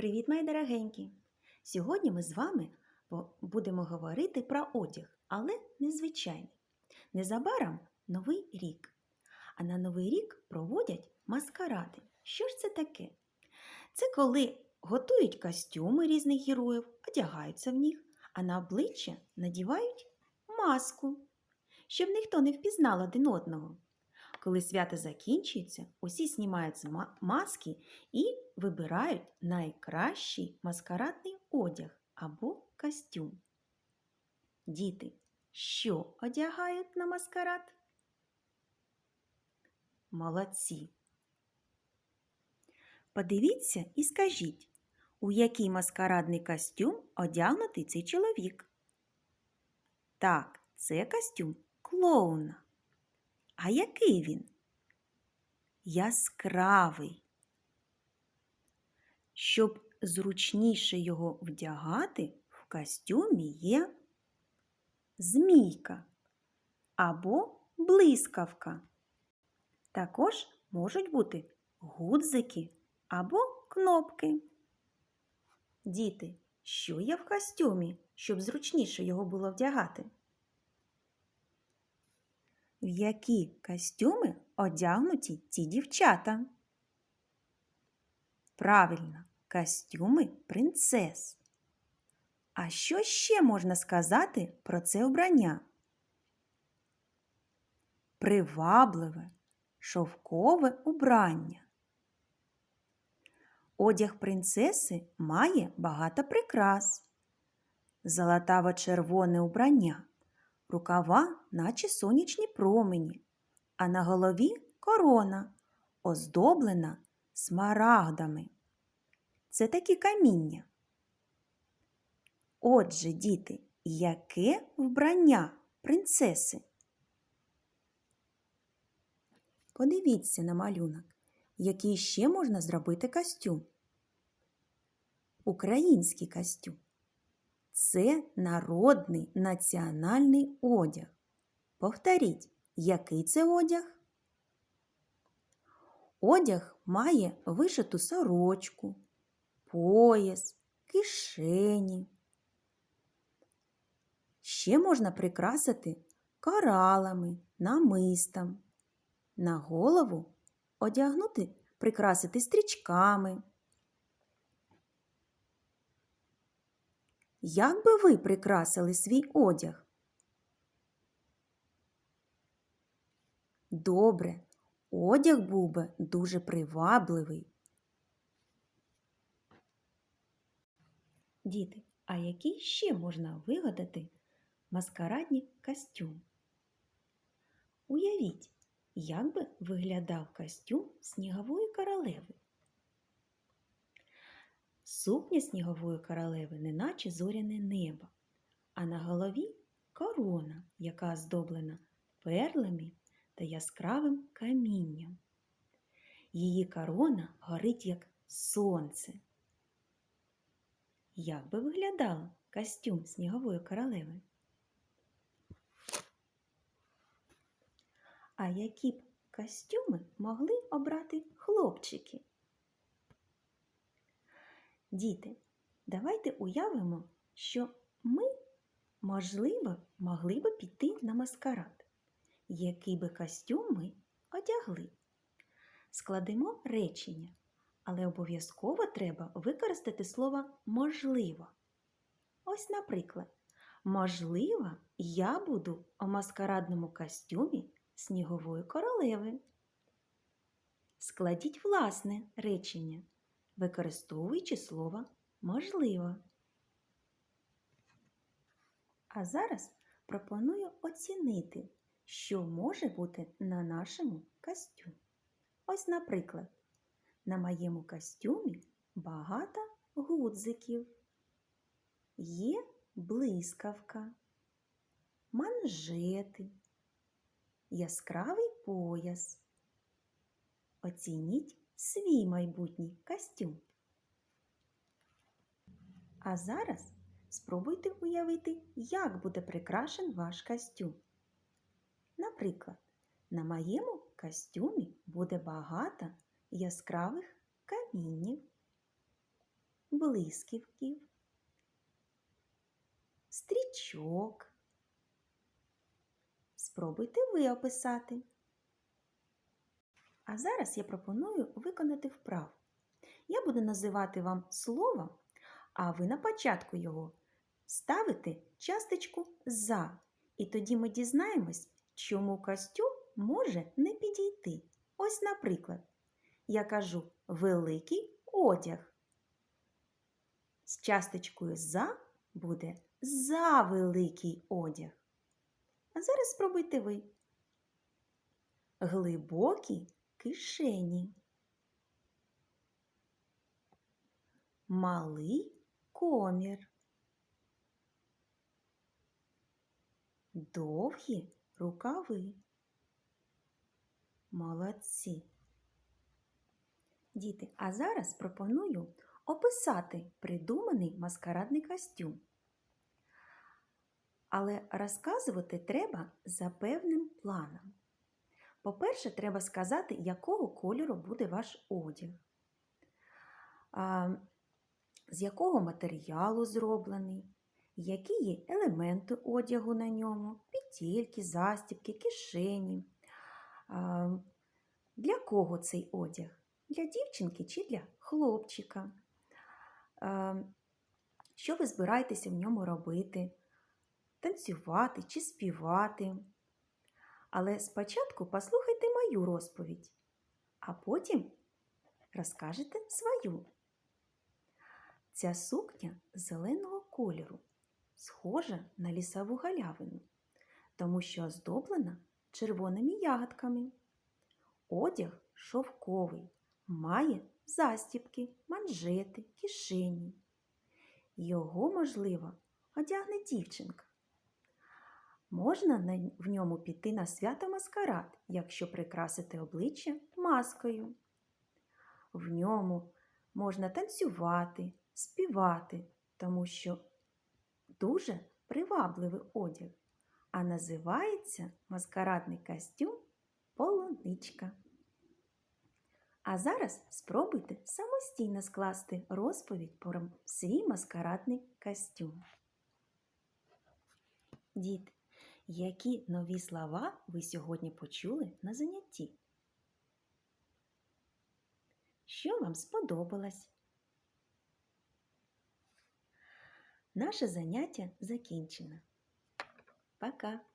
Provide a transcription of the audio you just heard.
Привіт, мої дорогенькі! Сьогодні ми з вами будемо говорити про одяг, але незвичайний. Незабаром Новий рік. А на Новий рік проводять маскаради. Що ж це таке? Це коли готують костюми різних героїв, одягаються в них, а на обличчя надівають маску, щоб ніхто не впізнав один одного. Коли свято закінчується, усі знімають маски і вибирають найкращий маскарадний одяг або костюм. Діти, що одягають на маскарад? Молодці. Подивіться і скажіть, у який маскарадний костюм одягнутий цей чоловік? Так, це костюм клоуна. А який він? Яскравий. Щоб зручніше його вдягати, в костюмі є змійка або блискавка. Також можуть бути гудзики або кнопки. Діти, що є в костюмі, щоб зручніше його було вдягати? В які костюми одягнуті ці дівчата? Правильно, костюми принцес. А що ще можна сказати про це обрання? Привабливе, шовкове убрання. Одяг принцеси має багато прикрас. Золотаво-червоне убрання, рукава, наче сонячні промені, а на голові корона, оздоблена смарагдами. Це такі каміння. Отже, діти, яке вбрання принцеси? Подивіться на малюнок, який ще можна зробити костюм. Український костюм. Це народний національний одяг. Повторіть, який це одяг? Одяг має вишиту сорочку, пояс, кишені. Ще можна прикрасити коралами, намистом. На голову одягнути, прикрасити стрічками. Як би ви прикрасили свій одяг? Добре, одяг був би дуже привабливий. Діти, а який ще можна вигадати маскарадні костюм? Уявіть, як би виглядав костюм снігової королеви. Сукня снігової королеви неначе зоряне небо, а на голові корона, яка оздоблена перлами та яскравим камінням. Її корона горить як сонце. Як би виглядав костюм снігової королеви? А які б костюми могли обрати хлопчики? Діти, давайте уявимо, що ми, можливо, могли би піти на маскарад. Який би костюм ми одягли? Складемо речення, але обов'язково треба використати слово можливо. Ось, наприклад, можливо, я буду у маскарадному костюмі снігової королеви. Складіть власне речення, використовуючи слово можливо. А зараз пропоную оцінити, що може бути на нашому костюмі. Ось, наприклад, на моєму костюмі багато гудзиків, є блискавка, манжети, яскравий пояс. Оцініть свій майбутній костюм. А зараз спробуйте уявити, як буде прикрашен ваш костюм. Наприклад, на моєму костюмі буде багато яскравих каміннів. блисківків, стрічок. Спробуйте ви описати. А зараз я пропоную виконати вправу. Я буду називати вам слово, а ви на початку його ставите часточку за. І тоді ми дізнаємось, чому костюм може не підійти. Ось, наприклад, я кажу великий одяг. З часточкою за буде за великий одяг. А зараз спробуйте ви. Глибокі кишені. Малий комір. Довгі рукави. Молодці. Діти, а зараз пропоную описати придуманий маскарадний костюм. Але розказувати треба за певним планом. По-перше, треба сказати, якого кольору буде ваш одяг, з якого матеріалу зроблений, які є елементи одягу на ньому, петельки, застібки, кишені. Для кого цей одяг? Для дівчинки чи для хлопчика? Що ви збираєтеся в ньому робити? Танцювати чи співати? Але спочатку послухайте мою розповідь, а потім розкажете свою. Ця сукня зеленого кольору, схожа на лісову галявину, тому що оздоблена червоними ягодками. Одяг шовковий, має застібки, манжети, кишені. Його, можливо, одягне дівчинка. Можна на- в ньому піти на свято маскарад, якщо прикрасити обличчя маскою. В ньому можна танцювати, співати, тому що дуже привабливий одяг, а називається маскарадний костюм полуничка. А зараз спробуйте самостійно скласти розповідь про свій маскарадний костюм. Діти, які нові слова ви сьогодні почули на занятті? Що вам сподобалось? Наше заняття закінчено. Пока!